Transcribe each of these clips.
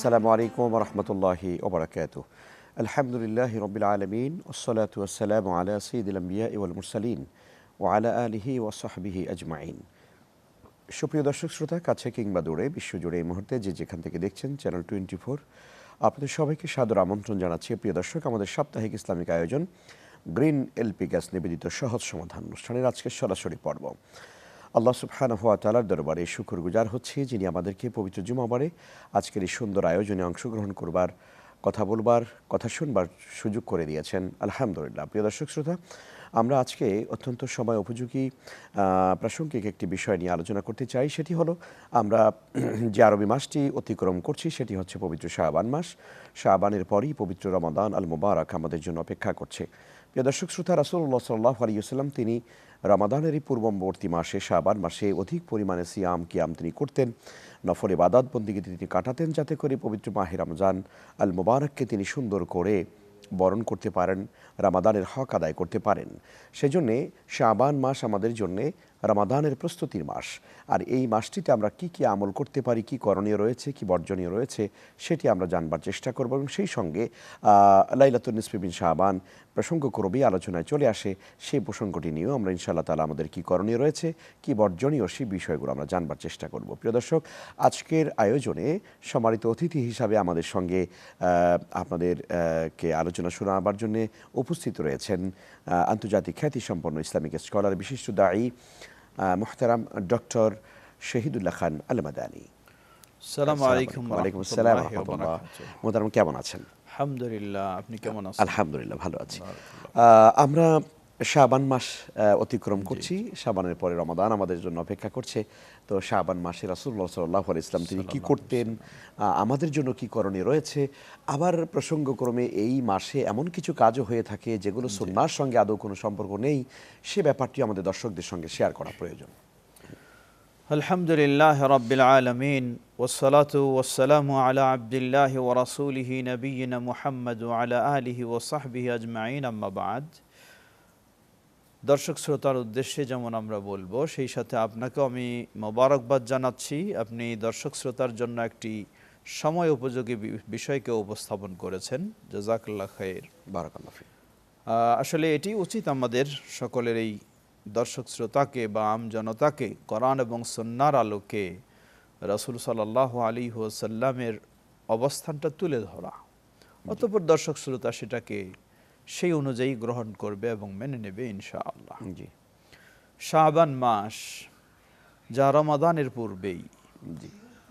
আসসালামু আলাইকুম রহমতুল্লাহি ওবরাকাত আলহামদুলিল্লাহ রবিল আলমিন ওসলাত ওসালাম আলা সঈদুল আম্বিয়া ইউল মুরসালিন ও আলা আলিহি ওসাহাবিহি আজমাইন। সুপ্রিয় দর্শক শ্রোতা, কাছে কিংবা দূরে বিশ্বজুড়ে এই মুহূর্তে যে যেখান থেকে দেখছেন, চ্যানেল টোয়েন্টি ফোর, আপনাদের সবাইকে সাদর আমন্ত্রণ জানাচ্ছি। প্রিয় দর্শক, আমাদের সাপ্তাহিক ইসলামিক আয়োজন গ্রিন এলপি গ্যাস নিবেদিত সহজ সমাধান অনুষ্ঠানের আজকের সরাসরি পর্ব। আল্লাহ সুবহান হুয়া তালার দরবারে শুকুর গুজার হচ্ছে, যিনি আমাদেরকে পবিত্র জুমাবারে আজকের এই সুন্দর আয়োজনে অংশগ্রহণ করবার, কথা বলবার, কথা শুনবার সুযোগ করে দিয়েছেন। আলহামদুলিল্লাহ। প্রিয় দর্শক শ্রোতা, আমরা আজকে অত্যন্ত সময় উপযোগী প্রাসঙ্গিক একটি বিষয় নিয়ে আলোচনা করতে চাই। সেটি হলো, আমরা যে আরবি মাসটি অতিক্রম করছি, সেটি হচ্ছে পবিত্র শাহবান মাস। শাহবানের পরই পবিত্র রমাদান আল মুবারক আমাদের জন্য অপেক্ষা করছে। প্রিয় দর্শক, শ্রোতা রাসুল্লাহ সাল্লাহ আলিয়াল্লাম তিনি রমাদানেরই পূর্ববর্তী মাসে, শাবান মাসে অধিক পরিমাণে সিয়াম, কিয়াম তিনি করতেন। নফরে বাদাত বন্দিকে তিনি কাটাতেন যাতে করে পবিত্র মাহে রমজান আল মুবারককে তিনি সুন্দর করে বরণ করতে পারেন, রামাদানের হক আদায় করতে পারেন। সেজন্যে শাবান মাস আমাদের জন্যে রামাদানের প্রস্তুতির মাস। আর এই মাসটিতে আমরা কি কি আমল করতে পারি, কি করণীয় রয়েছে, কি বর্জনীয় রয়েছে, সেটি আমরা জানবার চেষ্টা করব এবং সেই সঙ্গে লাইলাতুল নিসফিবিন শাহবান প্রসঙ্গক্রমেই আলোচনায় চলে আসে সেই প্রসঙ্গটি নিয়েও আমরা ইনশাআল্লাহ তালা আমাদের কি করণীয় রয়েছে কি বর্জনীয় সেই বিষয়গুলো আমরা জানবার চেষ্টা করব। প্রিয় দর্শক আজকের আয়োজনে সম্মানিত অতিথি হিসাবে আমাদের সঙ্গে আপনাদের কে আলোচনা শোনাবার জন্য উপস্থিত রয়েছেন আন্তর্জাতিক খ্যাতিসম্পন্ন ইসলামিক স্কলার বিশিষ্ট দায়ী মোহতারাম ডক্টর শহীদুল্লাহ খান আল মাদানী সালাম আলাইকুম ওয়ালাইকুম আসসালাম। মোহতারাম কেমন আছেন? আলহামদুলিল্লাহ আপনি কেমন আছেন? আলহামদুলিল্লাহ ভালো আছি। আমরা শাবান মাস অতিক্রম করছি। শাবানের পরে রমাদান আমাদের জন্য অপেক্ষা করছে। তো শাবান মাসে রাসুল্লাহ সাল্লাহ ইসলাম তিনি কি করতেন? আমাদের জন্য কি করণীয় রয়েছে? আবার প্রসঙ্গক্রমে এই মাসে এমন কিছু কাজও হয়ে থাকে যেগুলো সন্ন্যার সঙ্গে আদৌ কোনো সম্পর্ক নেই। সে ব্যাপারটি আমাদের দর্শকদের সঙ্গে শেয়ার করা প্রয়োজন। আলহামদুলিল্লাহ রাব্বিল আলামিন। والصلاة والسلام على عبد الله ورسوله نبينا محمد وعلى آله وصحبه أجمعين أما بعد দর্শক শ্রোতার উদ্দেশ্যে যেমন আমরা বলবো সেই সাথে আপনাকেও আমি মোবারকবাদ জানাচ্ছি আপনি দর্শক শ্রোতার জন্য একটি সময় উপযোগী বি- বিষয়কে উপস্থাপন করেছেন জাজাকাল্লাহ খায়ের বারাকাল্লাহ ফিক। আহ, আসলে এটি উচিত আমাদের সকলের এই দর্শক শ্রোতাকে বা আম জনতাকে কোরআন এবং সন্ন্যার আলোকে রসুল সাল্লাহ আলী সাল্লামের অবস্থানটা তুলে ধরা। অতপর দর্শক শ্রোতা সেটাকে সেই অনুযায়ী গ্রহণ করবে এবং মেনে নেবে ইনশাআল্লাহ। জি। শাহবান মাস যা রমাদানের পূর্বেই। জি।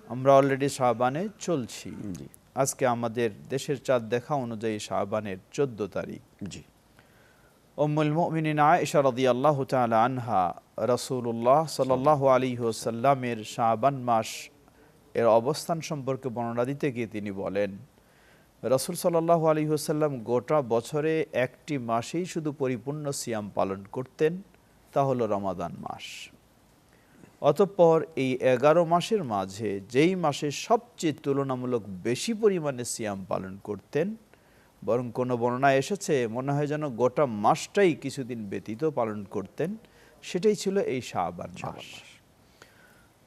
আমরা অলরেডি শাহবানে চলছি। জি। আজকে আমাদের দেশের চাঁদ দেখা অনুযায়ী শাহবানের চোদ্দ তারিখ। জি। উম্মুল মুমিনিন আয়েশা আল্লাহ আনহা রাসূলুল্লাহ সাল্লাল্লাহু আলাইহি ওয়াসাল্লামের শাবান মাস এর অবস্থান সম্পর্কে বর্ণনা দিতে গিয়ে তিনি বলেন, রাসূল সাল্লাল্লাহু আলাইহি ওয়াসাল্লাম গোটা বছরে একটি মাসেই শুধু পরিপূর্ণ সিয়াম পালন করতেন, তা হলো রমাদান মাস। অতঃপর এই এগারো মাসের মাঝে যেই মাসে সবচেয়ে তুলনামূলক বেশি পরিমাণে সিয়াম পালন করতেন, বরং কোনো বর্ণনা এসেছে মনে হয় যেন গোটা মাসটাই কিছুদিন ব্যতীত পালন করতেন সেটাই ছিল এই শাহবান মাস।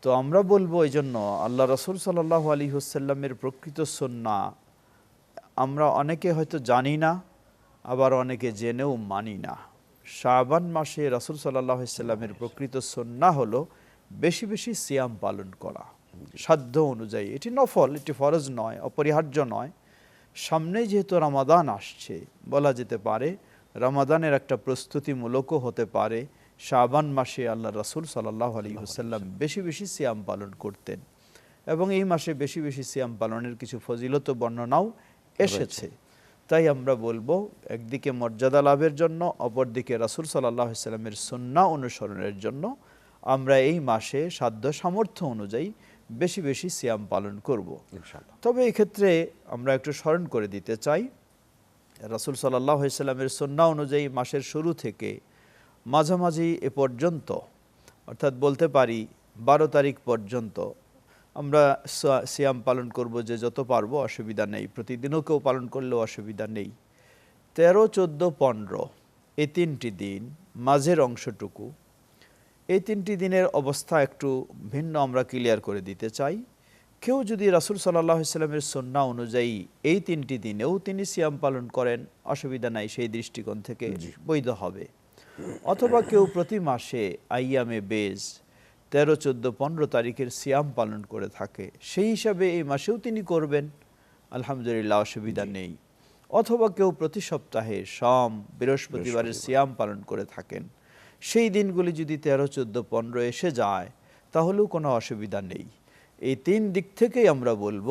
তো আমরা বলব এই জন্য আল্লাহ রসুল সাল্লাহ আলী হুসাল্লামের প্রকৃত সন্না আমরা অনেকে হয়তো জানি না আবার অনেকে জেনেও মানি না। শাবান মাসে রসুল সাল্লাহ প্রকৃত সন্না হলো বেশি বেশি সিয়াম পালন করা। সাধ্য অনুযায়ী। এটি নফল এটি ফরজ নয় অপরিহার্য নয়। সামনে যেহেতু রামাদান আসছে বলা যেতে পারে রামাদানের একটা প্রস্তুতিমূলকও হতে পারে শাবান মাসে আল্লাহ রাসুল সাল্লাহ আলী হুসাল্লাম বেশি বেশি সিয়াম পালন করতেন। এবং এই মাসে বেশি বেশি সিয়াম পালনের কিছু ফজিলত বর্ণনাও এসেছে। তাই আমরা বলব একদিকে মর্যাদা লাভের জন্য অপরদিকে রাসুল সাল্লাহ সাল্লামের সন্না অনুসরণের জন্য আমরা এই মাসে সাধ্য সামর্থ্য অনুযায়ী বেশি বেশি সিয়াম পালন করব। তবে এই ক্ষেত্রে আমরা একটু স্মরণ করে দিতে চাই রাসুল সাল্লাহ সাল্লামের সন্না অনুযায়ী মাসের শুরু থেকে মাঝামাঝি এ পর্যন্ত অর্থাৎ বলতে পারি বারো তারিখ পর্যন্ত আমরা সিয়াম পালন করব যে যত পারব অসুবিধা নেই। প্রতিদিনও কেউ পালন করলেও অসুবিধা নেই। তেরো চোদ্দ পনেরো এই তিনটি দিন মাঝের অংশটুকু। এই তিনটি দিনের অবস্থা একটু ভিন্ন আমরা ক্লিয়ার করে দিতে চাই। কেউ যদি রাসুল সাল্লাহ ইসলামের সন্না অনুযায়ী এই তিনটি দিনেও তিনি সিয়াম পালন করেন অসুবিধা নাই সেই দৃষ্টিকোণ থেকে বৈধ হবে। অথবা কেউ প্রতি মাসে আইয়ামে বেজ তেরো চোদ্দ পনেরো তারিখের সিয়াম পালন করে থাকে সেই হিসাবে এই মাসেও তিনি করবেন। আলহামদুলিল্লাহ অসুবিধা নেই। অথবা কেউ প্রতি সপ্তাহে সম বৃহস্পতিবারের সিয়াম পালন করে থাকেন। সেই দিনগুলি যদি তেরো চোদ্দ পনেরো এসে যায় তাহলেও কোনো অসুবিধা নেই। এই তিন দিক থেকেই আমরা বলব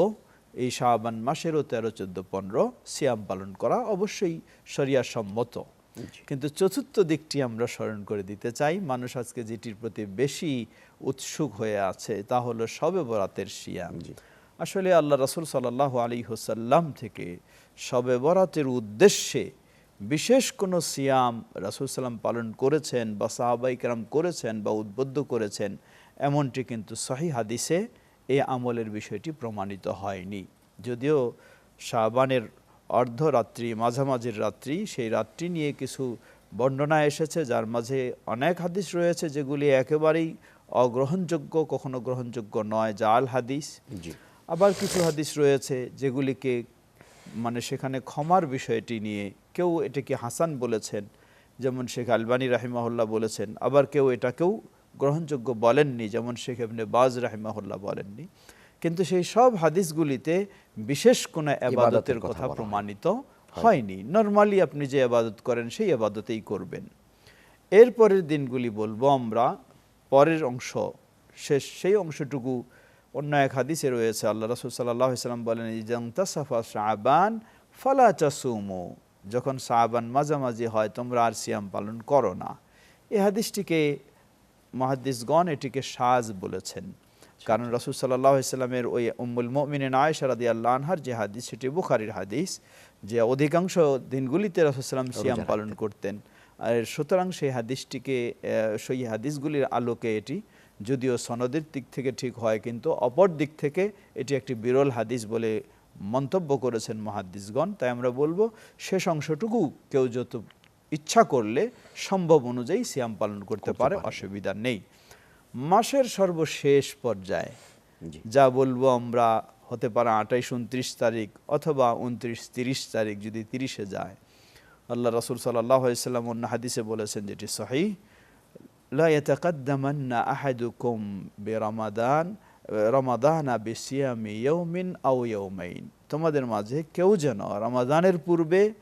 এই শাহবান মাসেরও তেরো চোদ্দ পনেরো সিয়াম পালন করা অবশ্যই শরিয়া সম্মত কিন্তু চতুর্থ দিকটি আমরা স্মরণ করে দিতে চাই মানুষ আজকে যেটির প্রতি বেশি উৎসুক হয়ে আছে তা হলো সবে বরাতের সিয়াম। আসলে আল্লাহ রসুল সাল্লাহ আলী হোসাল্লাম থেকে সবে বরাতের উদ্দেশ্যে বিশেষ কোনো সিয়াম রাসুল সাল্লাম পালন করেছেন বা সাহাবাই কেরাম করেছেন বা উদ্বুদ্ধ করেছেন এমনটি কিন্তু সহি হাদিসে এই আমলের বিষয়টি প্রমাণিত হয়নি। যদিও শাহবানের অর্ধরাত্রি মাঝামাঝির রাত্রি সেই রাত্রি নিয়ে কিছু বর্ণনা এসেছে যার মাঝে অনেক হাদিস রয়েছে যেগুলি একেবারেই অগ্রহণযোগ্য কখনো গ্রহণযোগ্য নয় জাল হাদিস। আবার কিছু হাদিস রয়েছে যেগুলিকে মানে সেখানে ক্ষমার বিষয়টি নিয়ে কেউ এটাকে হাসান বলেছেন যেমন শেখ আলবানী রাহিমাহুল্লাহ বলেছেন আবার কেউ এটাকেও গ্রহণযোগ্য বলেননি যেমন শেখ এমনি বাজ রাহিমাহুল্লাহ বলেননি। কিন্তু সেই সব হাদিসগুলিতে বিশেষ কোনো আবাদতের কথা। প্রমাণিত হয়নি। নর্মালি আপনি যে আবাদত করেন সেই আবাদতেই করবেন। এরপরের দিনগুলি বলব আমরা পরের অংশ শেষ সেই অংশটুকু অন্য এক হাদিসে রয়েছে। আল্লাহ রসুল সাল্লাহ সাল্লাম বলেন ইজাংতাসাফা শাহবান ফালা চাসুমো যখন শাহবান মাঝামাঝি হয় তোমরা আর সিয়াম পালন করো না। এই হাদিসটিকে মহাদিসগণ এটিকে সাজ বলেছেন। কারণ রসুল সাল্লাহ ইসলামের ওই উম্মুল মমিন আয়েশা রাদি আল্লাহ আনহার যে হাদিস সেটি বুখারির হাদিস যে অধিকাংশ দিনগুলিতে রসুলাম সিয়াম পালন করতেন। আর সুতরাং সেই হাদিসটিকে সেই হাদিসগুলির আলোকে এটি যদিও সনদের দিক থেকে ঠিক হয় কিন্তু অপর দিক থেকে এটি একটি বিরল হাদিস বলে মন্তব্য করেছেন মহাদ্দিসগণ। তাই আমরা বলব শেষ অংশটুকু কেউ যত ইচ্ছা করলে সম্ভব অনুযায়ী সিয়াম পালন করতে পারে। অসুবিধা নেই। মাসের সর্বশেষ পর্যায়ে যা বলব আমরা হতে পারে আঠাইশ উনত্রিশ তারিখ অথবা উনত্রিশ তিরিশ তারিখ যদি তিরিশে যায় আল্লাহ রসুল সাল্লাম অন্য হাদিসে বলেছেন যেটি সহি আহাদুকুম বিরামাদান রমাদানা বিসিয়ামি ইয়াউমাইন। তোমাদের মাঝে কেউ যেন রমাদানের পূর্বে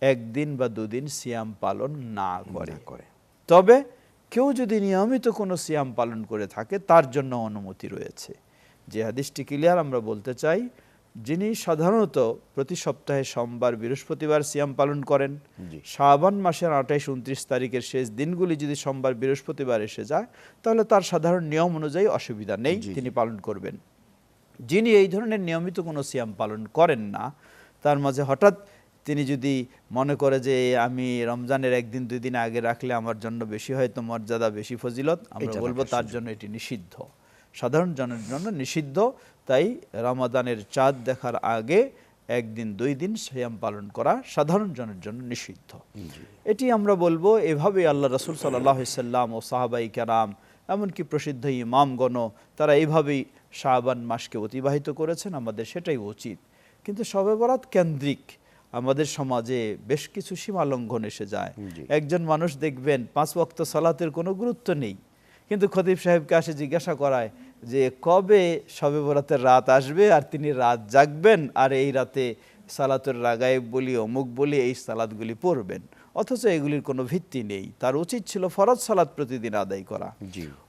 একদিন বা দুদিন সিয়াম পালন না করে। না করে। তবে কেউ যদি নিয়মিত কোনো সিয়াম পালন করে থাকে তার জন্য অনুমতি রয়েছে। যে হাদিসটি ক্লিয়ার আমরা বলতে চাই যিনি সাধারণত প্রতি সপ্তাহে সোমবার বৃহস্পতিবার সিয়াম পালন করেন। শাবান মাসের আঠাইশ উনত্রিশ তারিখের শেষ দিনগুলি যদি সোমবার বৃহস্পতিবার এসে যায় তাহলে তার সাধারণ নিয়ম অনুযায়ী অসুবিধা নেই তিনি পালন করবেন। যিনি এই ধরনের নিয়মিত কোনো সিয়াম পালন করেন না তার মাঝে হঠাৎ তিনি যদি মনে করে যে আমি রমজানের একদিন দুই দিন আগে রাখলে আমার জন্য বেশি হয়তো মর্যাদা বেশি ফজিলত আমরা বলব তার জন্য এটি নিষিদ্ধ। সাধারণ জনের জন্য নিষিদ্ধ। তাই রমাদানের চাঁদ দেখার আগে একদিন দুই দিন সিয়াম পালন করা সাধারণ জনের জন্য নিষিদ্ধ। এটি আমরা বলব এভাবে আল্লাহ রসুল সাল্লাম ও সাহাবাই কেরাম এমনকি প্রসিদ্ধ ইমামগণ তারা এইভাবেই শাহবান মাসকে অতিবাহিত করেছেন। আমাদের সেটাই উচিত। কিন্তু শবে বরাত কেন্দ্রিক। আমাদের সমাজে বেশ কিছু সীমা লঙ্ঘন এসে যায়। একজন মানুষ দেখবেন পাঁচ ওয়াক্ত সালাতের কোনো গুরুত্ব নেই। কিন্তু খতিব সাহেবকে আসে জিজ্ঞাসা করায় যে কবে সবে বরাতের রাত আসবে আর তিনি রাত জাগবেন আর এই রাতে সালাতের রাগায় বলি অমুক বলি এই সালাদগুলি পড়বেন? অথচ এগুলির কোনো ভিত্তি নেই। তার উচিত ছিল ফরজ সালাত প্রতিদিন আদায় করা।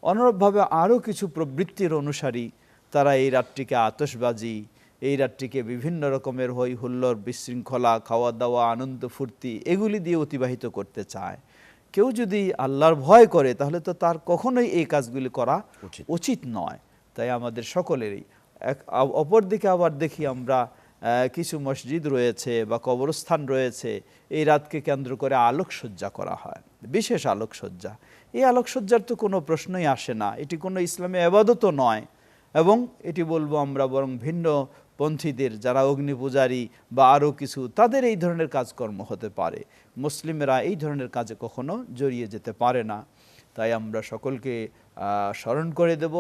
অনুরূপভাবে আরও কিছু প্রবৃত্তির অনুসারী তারা এই রাতটিকে আতশবাজি এই রাতটিকে বিভিন্ন রকমের হই হুল্লোর বিশৃঙ্খলা খাওয়া দাওয়া আনন্দ ফুর্তি এগুলি দিয়ে অতিবাহিত করতে চায়। কেউ যদি আল্লাহর ভয় করে তাহলে তো তার কখনোই এই কাজগুলি করা উচিত। উচিত নয়। তাই আমাদের সকলেরই এক অপরদিকে আবার দেখি আমরা কিছু মসজিদ রয়েছে বা কবরস্থান রয়েছে এই রাতকে কেন্দ্র করে আলোকসজ্জা করা হয় বিশেষ আলোকসজ্জা। এই আলোকসজ্জার তো কোনো প্রশ্নই আসে না এটি কোনো ইসলামে আবাদতও নয় এবং এটি বলব আমরা বরং ভিন্ন পন্থীদের যারা অগ্নি পূজারী বা আরও কিছু তাদের এই ধরনের কাজকর্ম হতে পারে। মুসলিমেরা এই ধরনের কাজে কখনো জড়িয়ে যেতে পারে না। তাই আমরা সকলকে স্মরণ করে দেব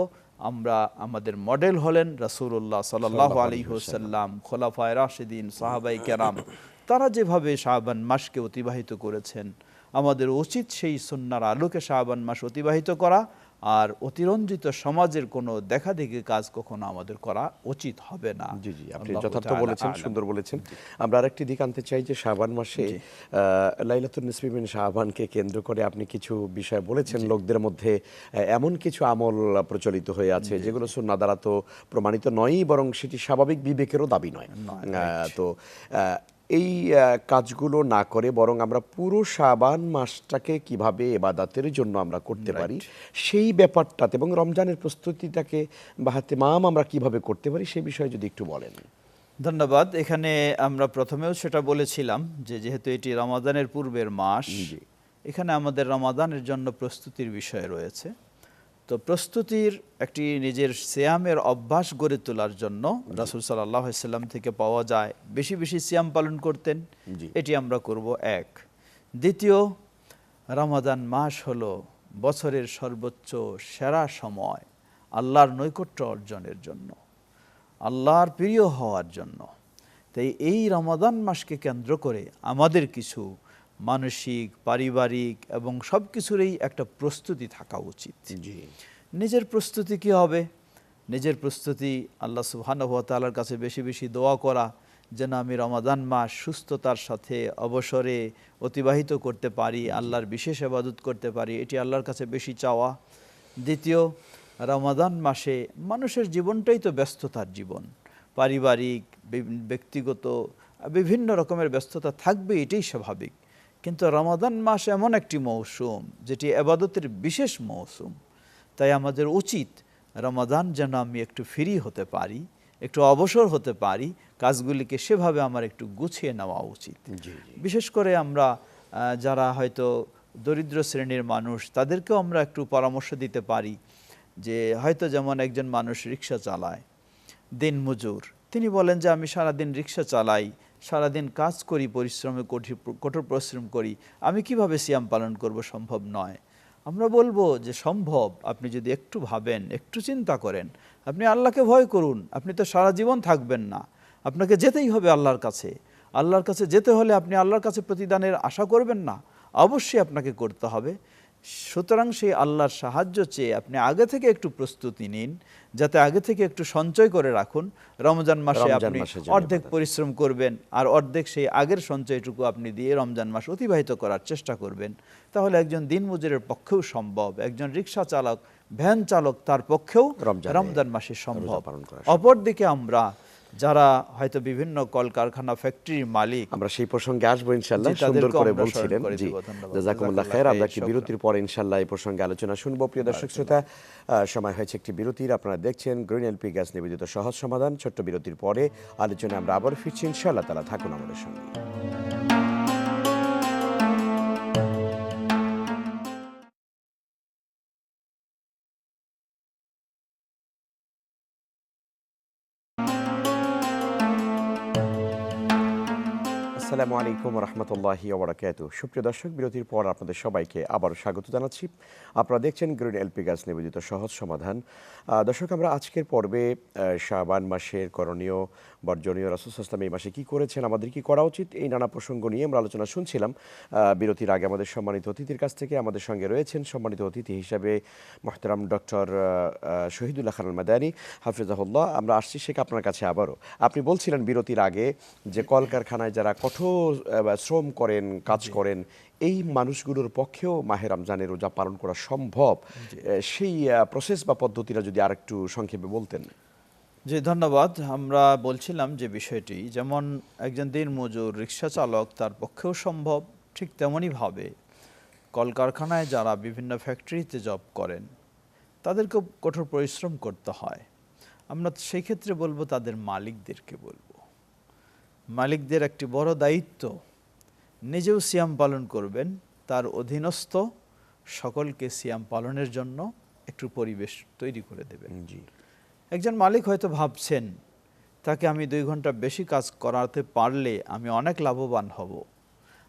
আমরা আমাদের মডেল হলেন রাসূলুল্লাহ সাল্লাহ আলী হোসাল্লাম খোলাফায় রাশেদিন সাহাবাই কেরাম। তারা যেভাবে শাহবান মাসকে অতিবাহিত করেছেন আমাদের উচিত সেই সুন্নার আলোকে শাহবান মাস অতিবাহিত করা। আর অতিরঞ্জিত সমাজের কোনো দেখা দেখি কাজ কখনো আমাদের করা উচিত হবে না। জি জি আপনি যথার্থ বলেছেন সুন্দর বলেছেন। আমরা আরেকটি দিক আনতে চাই যে শাবান মাসে আহ, লাইলাতুন নিসফিমিন শাহবানকে কেন্দ্র করে আপনি কিছু বিষয় বলেছেন। লোকদের মধ্যে এমন কিছু আমল প্রচলিত হয়ে আছে যেগুলো সুন্না দ্বারা তো প্রমাণিত নয়ই বরং সেটি স্বাভাবিক বিবেকেরও দাবি নয়। তো এই কাজগুলো না করে বরং আমরা পুরো শাবান মাসটাকে কীভাবে এবাদাতের জন্য আমরা করতে পারি সেই ব্যাপারটাতে এবং রমজানের প্রস্তুতিটাকে বা হাতে মাম আমরা কীভাবে করতে পারি সেই বিষয়ে যদি একটু বলেন। ধন্যবাদ। এখানে আমরা প্রথমেও সেটা বলেছিলাম যে যেহেতু এটি রমাদানের পূর্বের মাস এখানে আমাদের রমাদানের জন্য প্রস্তুতির বিষয় রয়েছে। তো প্রস্তুতির একটি নিজের সিয়ামের অভ্যাস গড়ে তোলার জন্য রাসুল সাল্লাম থেকে পাওয়া যায় বেশি বেশি সিয়াম পালন করতেন। এটি আমরা করব এক। দ্বিতীয় রমাদান মাস হলো বছরের সর্বোচ্চ সেরা সময় আল্লাহর নৈকট্য অর্জনের জন্য আল্লাহর প্রিয় হওয়ার জন্য। তাই এই রমাদান মাসকে কেন্দ্র করে আমাদের কিছু মানসিক পারিবারিক এবং সব কিছুরই একটা প্রস্তুতি থাকা উচিত। নিজের প্রস্তুতি কি হবে? নিজের প্রস্তুতি আল্লাহ সুবহানাহু ওয়া তাআলার কাছে বেশি বেশি দোয়া করা যেন আমি রমাদান মাস সুস্থতার সাথে অবসরে অতিবাহিত করতে পারি আল্লাহর বিশেষ আবাদত করতে পারি এটি আল্লাহর কাছে বেশি চাওয়া। দ্বিতীয় রমাদান মাসে মানুষের জীবনটাই তো ব্যস্ততার জীবন। পারিবারিক ব্যক্তিগত বিভিন্ন রকমের ব্যস্ততা থাকবে এটাই স্বাভাবিক। কিন্তু রমাদান মাস এমন একটি মৌসুম যেটি আবাদতের বিশেষ মৌসুম। তাই আমাদের উচিত রমাদান যেন আমি একটু ফ্রি হতে পারি একটু অবসর হতে পারি কাজগুলিকে সেভাবে আমার একটু গুছিয়ে নেওয়া উচিত। বিশেষ করে আমরা যারা হয়তো দরিদ্র শ্রেণির মানুষ তাদেরকেও আমরা একটু পরামর্শ দিতে পারি যে হয়তো যেমন একজন মানুষ রিক্সা চালায় দিন মজুর তিনি বলেন যে আমি সারাদিন রিক্সা চালাই সারাদিন কাজ করি, পরিশ্রমে কঠিন কঠোর পরিশ্রম করি, আমি কীভাবে সিয়াম পালন করব সম্ভব নয়। আমরা বলব যে সম্ভব, আপনি যদি একটু ভাবেন, একটু চিন্তা করেন, আপনি আল্লাহকে ভয় করুন, আপনি তো সারা জীবন থাকবেন না। আপনাকে যেতেই হবে আল্লাহর কাছে। আল্লাহর কাছে যেতে হলে আপনি আল্লাহর কাছে প্রতিদানের আশা করবেন না। অবশ্যই আপনাকে করতে হবে। সুতরাং সেই আল্লাহর সাহায্য চেয়ে আপনি আগে থেকে একটু প্রস্তুতি নিন যাতে আগে থেকে একটু সঞ্চয় করে রাখুন। রমজান মাসে আপনি অর্ধেক পরিশ্রম করবেন আর অর্ধেক সেই আগের সঞ্চয়টুকু আপনি দিয়ে রমজান মাস অতিবাহিত করার চেষ্টা করবেন। তাহলে একজন দিনমজুরের পক্ষেও সম্ভব একজন রিক্সা চালক ভ্যান চালক তার পক্ষেও রমজান মাসে সম্ভব। অপরদিকে আমরা যারা হয়তো বিভিন্ন কলকারখানা ফ্যাক্টরির মালিক আমরা সেই প্রসঙ্গে আসব ইনশাল্লাহ সুন্দর করে বলছিলেন। জি। জাজাকুমুল্লাহ খায়ের আমরা কি একটি বিরতির পর ইনশাল্লাহ এই প্রসঙ্গে আলোচনা শুনব। প্রিয় দর্শক শ্রোতা সময় হয়েছে একটি বিরতির। আপনারা দেখছেন গ্রিন এলপি গ্যাস নিবেদিত সহজ সমাধান। ছোট্ট বিরতির পরে আলোচনায় আমরা আবার ফিরছি। ইনশাল্লাহ তারা থাকুন আমাদের সঙ্গে। আসসালামু আলাইকুম রহমতুল্লাহি ওবরাকাতু সুপ্রিয় দর্শক, বিরতির পর আপনাদের সবাইকে আবার স্বাগত জানাচ্ছি। আপনারা দেখছেন গ্রিন এলপি গাছ নিবেদিত সহজ সমাধান। দর্শক, আমরা আজকের পর্বে শাবান মাসের করণীয় বর্জনীয় রাসুল ইসলাম এই মাসে কী করেছেন আমাদের কি করা উচিত এই নানা প্রসঙ্গ নিয়ে আমরা আলোচনা শুনছিলাম। বিরতির আগে আমাদের সম্মানিত অতিথির কাছ থেকে আমাদের সঙ্গে রয়েছেন সম্মানিত অতিথি হিসাবে মোহতারাম ডক্টর শহীদুল্লাহ খান মাদানী হাফিজাহুল্লাহ। আমরা আসছি শেখ আপনার কাছে আবারও। আপনি বলছিলেন বিরতির আগে যে কলকারখানায় যারা কঠোর শ্রম করেন কাজ করেন এই মানুষগুলোর পক্ষেও মাহে রমজানের রোজা পালন করা সম্ভব। সেই প্রসেস বা পদ্ধতিটা যদি আরেকটু সংক্ষেপে বলতেন। জি, ধন্যবাদ। আমরা বলছিলাম যে বিষয়টি, যেমন একজন দিন মজুর রিক্সা চালক তার পক্ষেও সম্ভব, ঠিক তেমনই ভাবে। কলকারখানায় যারা বিভিন্ন ফ্যাক্টরিতে জব করেন, তাদেরকেও কঠোর পরিশ্রম করতে হয়। আমরা সেই ক্ষেত্রে বলব তাদের মালিকদেরকে বলব। মালিকদের একটি বড় দায়িত্ব, নিজেও সিয়াম পালন করবেন, তার অধীনস্থ সকলকে সিয়াম পালনের জন্য একটু পরিবেশ তৈরি করে দেবেন। জি। একজন মালিক হয়তো ভাবছেন তাকে আমি দুই ঘণ্টা বেশি কাজ করাতে পারলে আমি অনেক লাভবান হব।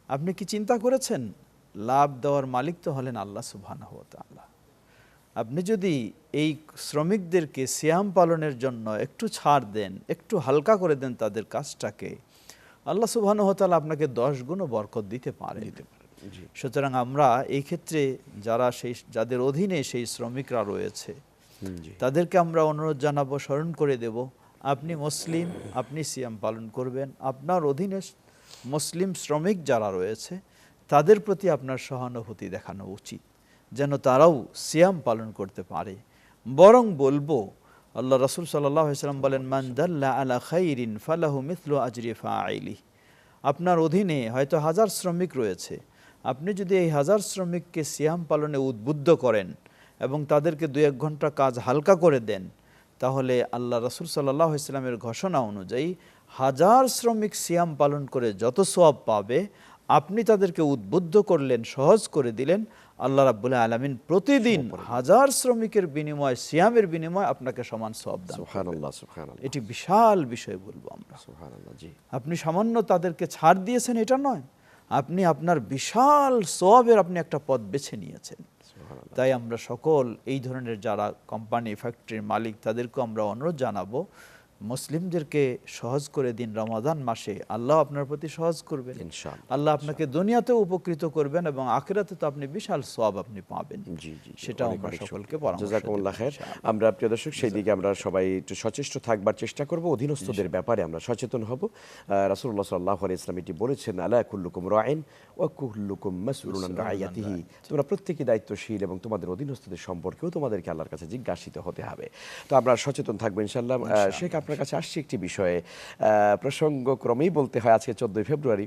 আপনি কি চিন্তা করেছেন? লাভ দেওয়ার মালিক তো হলেন আল্লাহ সুবহানাহু ওয়া তাআলা। আপনি যদি এই শ্রমিকদেরকে সিয়াম পালনের জন্য একটু ছাড় দেন একটু হালকা করে দেন তাদের কাজটাকে আল্লাহ সুবহানাহু ওয়া আপনাকে দশ গুণও বরকত দিতে পারে সুতরাং আমরা এই ক্ষেত্রে যারা সেই যাদের অধীনে সেই শ্রমিকরা রয়েছে তাদেরকে আমরা অনুরোধ জানাব, স্মরণ করে দেব, আপনি মুসলিম, আপনি সিয়াম পালন করবেন। আপনার অধীনে মুসলিম শ্রমিক যারা রয়েছে, তাদের প্রতি আপনার সহানুভূতি দেখানো উচিত, যেন তারাও সিয়াম পালন করতে পারে। বরং বলব, আল্লাহ রসুল সাল্লাম বলেন, মান দাল্লা আলা খাইরিন ফালাহু মিথলু আজরি ফাইলি। আপনার অধীনে হয়তো হাজার শ্রমিক রয়েছে, আপনি যদি এই হাজার শ্রমিককে সিয়াম পালনে উদ্বুদ্ধ করেন এবং তাদেরকে দু এক ঘণ্টা কাজ হালকা করে দেন তাহলে আল্লাহ রসুল সাল্লাহ ইসলামের ঘোষণা অনুযায়ী হাজার শ্রমিক সিয়াম পালন করে যত সোয়াব পাবে আপনি তাদেরকে উদ্বুদ্ধ করলেন সহজ করে দিলেন। আল্লাহ রাবুল্লাহ আলমিন প্রতিদিন হাজার শ্রমিকের বিনিময় সিয়ামের বিনিময় আপনাকে সমান দান সুবহানাল্লাহ এটি বিশাল বিষয় বলব আমরা। আপনি সামান্য তাদেরকে ছাড় দিয়েছেন এটা নয়। আপনি আপনার বিশাল সোয়াবের আপনি একটা পথ বেছে নিয়েছেন। তাই আমরা সকল এই ধরনের যারা কোম্পানি ফ্যাক্টরির মালিক তাদেরকেও আমরা অনুরোধ জানাব মুসলিমদেরকে সহজ করে দিন রমাদান মাসে। আল্লাহ আপনার প্রতি সহজ করবেন। আল্লাহ আপনাকে দুনিয়াতেও উপকৃত করবেন এবং আখিরাতে তো আপনি বিশাল সওয়াব আপনি পাবেন। অনেক আমরা সকলকে। আমরা প্রিয় দর্শক সেই দিকে আমরা সবাই একটু সচেষ্ট থাকবার চেষ্টা করব। অধীনস্থদের ব্যাপারে আমরা সচেতন হব। রাসূলুল্লাহ সাল্লাল্লাহু আলাইহি ইসলাম এটি বলেছেন আলা কুল্লুকুম রাইন ওয়া কুল্লুকুম মাসউলুন আন রাইয়াতিহি। তোমরা প্রত্যেকই দায়িত্বশীল এবং তোমাদের অধীনস্থদের সম্পর্কেও তোমাদেরকে আল্লাহর কাছে জিজ্ঞাসিত হতে হবে। তো আমরা সচেতন থাকব ইনশাআল্লাহ। আহ, শেখ আপনার কাছে আসছি একটি বিষয়ে। প্রসঙ্গক্রমেই বলতে হয় আজকে চোদ্দই ফেব্রুয়ারি।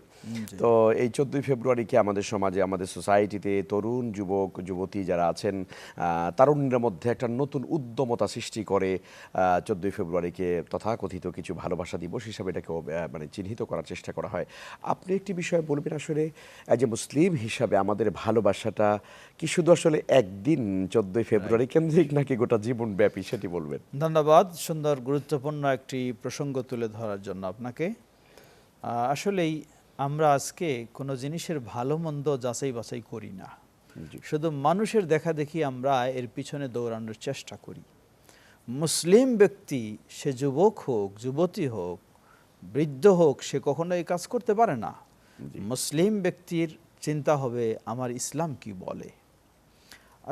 তো এই চোদ্দই ফেব্রুয়ারিকে আমাদের সমাজে আমাদের সোসাইটিতে তরুণ যুবক যুবতী যারা আছেন তারুণ্যের মধ্যে একটা নতুন উদ্যমতা সৃষ্টি করে চোদ্দই ফেব্রুয়ারিকে তথাকথিত কিছু ভালোবাসা দিবস হিসাবে এটাকে মানে চিহ্নিত করার চেষ্টা করা হয়। আপনি একটি বিষয় বলবেন আসলে অ্যাজ এ মুসলিম হিসাবে আমাদের ভালোবাসাটা কি শুধু আসলে একদিন চোদ্দই ফেব্রুয়ারি কেন্দ্রিক নাকি গোটা জীবন ব্যাপী সেটি বলবেন? ধন্যবাদ সুন্দর গুরুত্বপূর্ণ একটি প্রসঙ্গ তুলে ধরার জন্য আপনাকে। আসলেই আমরা আজকে কোনো জিনিসের ভালো মন্দ যাচাই বাছাই করি না। শুধু মানুষের দেখা দেখি আমরা এর পিছনে দৌড়ানোর চেষ্টা করি। মুসলিম ব্যক্তি সে যুবক হোক যুবতী হোক বৃদ্ধ হোক সে কখনো এই কাজ করতে পারে না। মুসলিম ব্যক্তির চিন্তা হবে আমার ইসলাম কি বলে?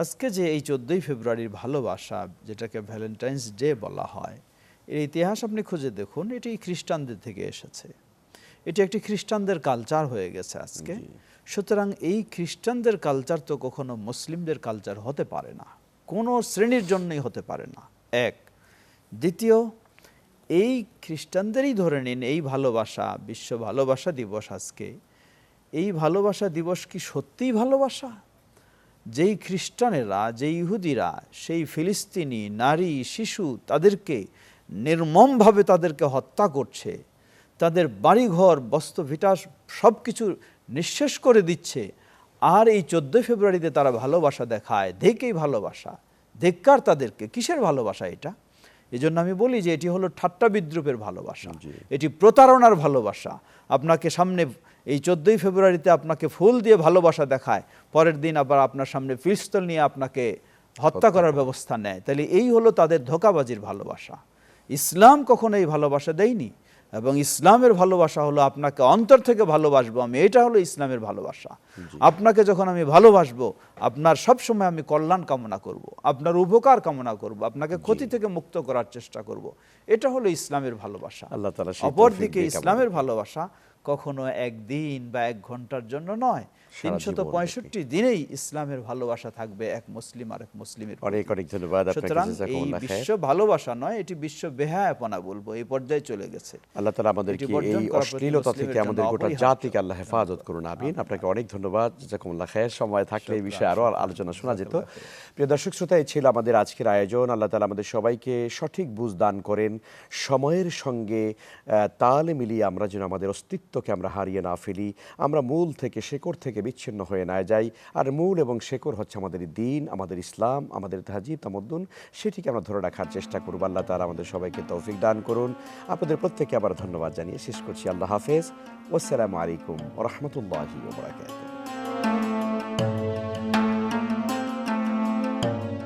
আজকে যে এই চোদ্দোই ফেব্রুয়ারির ভালোবাসা যেটাকে ভ্যালেন্টাইন্স ডে বলা হয় এর ইতিহাস আপনি খুঁজে দেখুন এটি খ্রিস্টানদের থেকে এসেছে। এটি একটি খ্রিস্টানদের কালচার হয়ে গেছে আজকে। সুতরাং এই খ্রিস্টানদের কালচার তো কখনো মুসলিমদের কালচার হতে পারে না। কোনো শ্রেণির জন্যই হতে পারে না। এক। দ্বিতীয় এই খ্রিস্টানদেরই ধরে নিন এই ভালোবাসা বিশ্ব ভালোবাসা দিবস আজকে। এই ভালোবাসা দিবস কি সত্যিই ভালোবাসা? যেই খ্রিস্টানেরা যেই ইহুদিরা সেই ফিলিস্তিনি নারী শিশু তাদেরকে নির্মমভাবে তাদেরকে হত্যা করছে তাদের বাড়িঘর বস্ত্র ভিটা সব কিছু নিঃশেষ করে দিচ্ছে। আর এই চোদ্দোই ফেব্রুয়ারিতে তারা ভালোবাসা দেখায়। দেখেই ভালোবাসা। ধিক্কার তাদেরকে। কিসের ভালোবাসা এটা? এই জন্য আমি বলি যে এটি হলো ঠাট্টা বিদ্রুপের ভালোবাসা। এটি প্রতারণার ভালোবাসা। আপনাকে সামনে এই চোদ্দোই ফেব্রুয়ারিতে আপনাকে ফুল দিয়ে ভালোবাসা দেখায়। পরের দিন আবার আপনার সামনে পিস্তল নিয়ে আপনাকে হত্যা করার ব্যবস্থা নেয়। তাহলে এই হলো তাদের ধোকাবাজির ভালোবাসা। ইসলাম কখনো এই ভালোবাসা দেয়নি এবং ইসলামের ভালোবাসা হলো আপনাকে অন্তর থেকে ভালোবাসবো আমি এটা হলো ইসলামের ভালোবাসা আপনাকে যখন আমি ভালোবাসবো আপনার সব সময় আমি কল্যাণ কামনা করব। আপনার উপকার কামনা করব। আপনাকে ক্ষতি থেকে মুক্ত করার চেষ্টা করব। এটা হলো ইসলামের ভালোবাসা আল্লাহ অপরদিকে ইসলামের ভালোবাসা কখনো একদিন বা এক ঘণ্টার জন্য নয় সারা তিনশত জীবন পঁয়ষট্টি দিনেই ইসলামের ভালোবাসা থাকবে এক মুসলিম আর এক মুসলিমের। অনেক অনেক ধন্যবাদ সুতরাং এই বিশ্ব ভালোবাসা নয় এটি বিশ্ব বেহায়াপনা বলব এই পর্যায়ে চলে গেছে। আল্লাহ তালা আমাদেরকে এই অশ্লীলতা থেকে আমাদের গোটা জাতিকে আল্লাহ হেফাজত করুন আমিন। আপনাকে অনেক ধন্যবাদ জাজাকুমুল্লাহ খায়ের। সময় থাকলে এই বিষয়ে আরও আলোচনা শোনা যেত। প্রিয় দর্শক শ্রোতা এই ছিল আমাদের আজকের আয়োজন। আল্লাহ তালা আমাদের সবাইকে সঠিক বুঝ দান করেন। সময়ের সঙ্গে তাল মিলিয়ে আমরা যেন আমাদের অস্তিত্বকে আমরা হারিয়ে না ফেলি। আমরা মূল থেকে শেকড় থেকে বিচ্ছিন্ন হয়ে না যাই আর মূল এবং শেকর হচ্ছে আমাদের দিন, আমাদের ইসলাম, আমাদের তাহাজিব তামদ্দুন। সেটিকে আমরা ধরে রাখার চেষ্টা করব। আল্লাহ তারা আমাদের সবাইকে তৌফিক দান করুন। আপনাদের প্রত্যেককে আবার ধন্যবাদ জানিয়ে শেষ করছি। আল্লাহ হাফেজ। ওসালামু আলাইকুম রহমতুল্লাহ ওবরাকাত